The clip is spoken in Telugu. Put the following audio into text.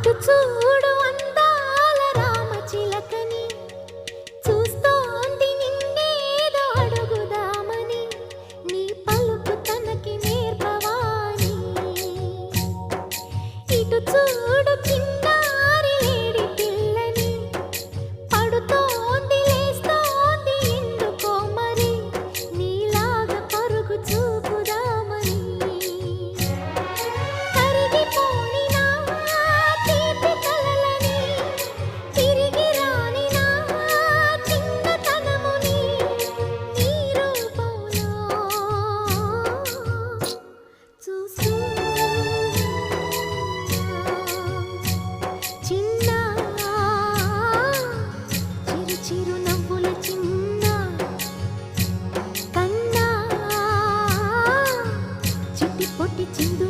అటు చూడు అందాల రామచిలకని చూస్తోంది నిన్నేదో అడుగుదామని. నీ పలుపు తనకి నేర్పవాని ఇటు చూడు చిన్నారి లేడి పిల్లని. పడుతోంది లేస్తోంది ఎందుకో మరి? నీలాగా పరుగు చూ 已经